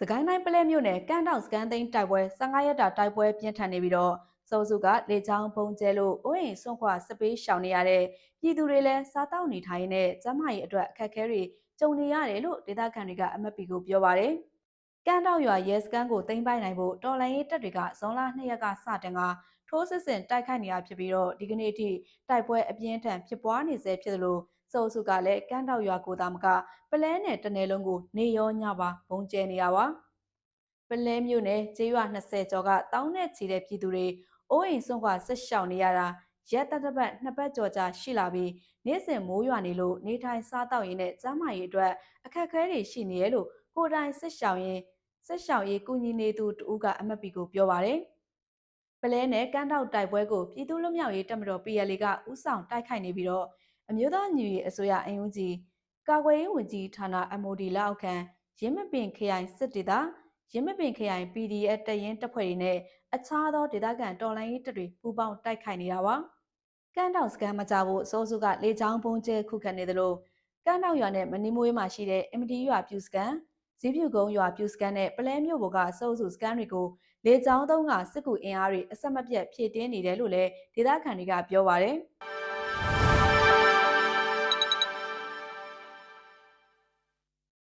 စကိုင်းတိုင်းပလဲမြို့နယ်ကန့်တောင်စကန်သိန်းတိုက်ပွဲ15ရက်တာတိုက်ပွဲပြင်းထန်နေပြီးတော့စုံစုကလေချောင်းပုံကျဲလို့အိုးအိမ်ဆွန့်ခွာစပေးရှောင်နေရတဲ့ပြည်သူတွေလည်းစားတောက်နေထိုင်နေတဲ့ကျန်းမာရေးအတွက်အခက်အခဲတွေကြုံနေရတယ်လို့ဒေသခံတွေကအမတ်ပီကိုပြောပါရယ်ကန့်တောင်ရွာရဲစကန်ကိုတင်ပိုက်နိုင်ဖို့တော်လိုင်းရေးတပ်တွေကဇွန်လ2ရက်ကစတင်ကထိုးစစ်ဆင်တိုက်ခိုက်နေရဖြစ်ပြီးတော့ဒီကနေ့အထိတိုက်ပွဲအပြင်းထန်ဖြစ်ပွားနေဆဲဖြစ်သလို စုံစုကလည်းကန့်တောင်ရွာကိုသာမကပလဲနယ်တစ်နယ်လုံးကိုနေရောညပါဘုံကျဲနေရပါပလဲမြို့နယ်ကျေးရွာ20ကျော်ကတောင်းနဲ့ချီတဲ့ပြည်သူတွေအိုးအိမ်ဆုံးခွာဆက်ရှောင်နေရတာရက်တတပတ်နှစ်ပတ်ကျော်ကြာရှိလာပြီးနေ့စဉ်မိုးရွာနေလို့နေထိုင်စားတောက်ရင်းနဲ့ကျန်းမာရေးအတွက်အခက်အခဲတွေရှိနေရလို့ကိုယ်တိုင်ဆက်ရှောင်ရင်ဆက်ရှောင်ရေးကူညီနေသူတူကအမတ်ပီကိုပြောပါတယ်ပလဲနဲ့ကန်းတောက်တိုက်ပွဲကိုပြည်သူ့လူမျိုးရေးတပ်မတော် PLA ကဥဆောင်တိုက်ခိုက်နေပြီးတော့ အမျိုးသားညီရေးအစိုးရအင်ဦးကြီးကာကွယ်ရေးဝန်ကြီးဌာန MOD လက်အောက်ခံရင်းမပင်ခရိုင်စစ်ဒေသရင်းမပင်ခရိုင် PDF တရင်တပ်ဖွဲ့တွေနဲ့အခြားသောဒေသခံတော်လှန်ရေးတပ်တွေပူးပေါင်းတိုက်ခိုက်နေတာပါ။ကန်းတောင်စကန်မကြဖို့အစိုးစုကလေချောင်းပုံကျဲခုခံနေသလိုကန်းတောင်ရွာနဲ့မနီမွေးမှာရှိတဲ့ MD ရွာပြူစကန်ဇီးပြူကုန်းရွာပြူစကန်နဲ့ပလဲမြို့ဘော်ကအစိုးစုစကန်တွေကိုလေချောင်းသုံးကစစ်ကူအင်အားတွေအဆက်မပြတ်ဖြည့်တင်းနေတယ်လို့လည်းဒေသခံတွေကပြောပါရယ်။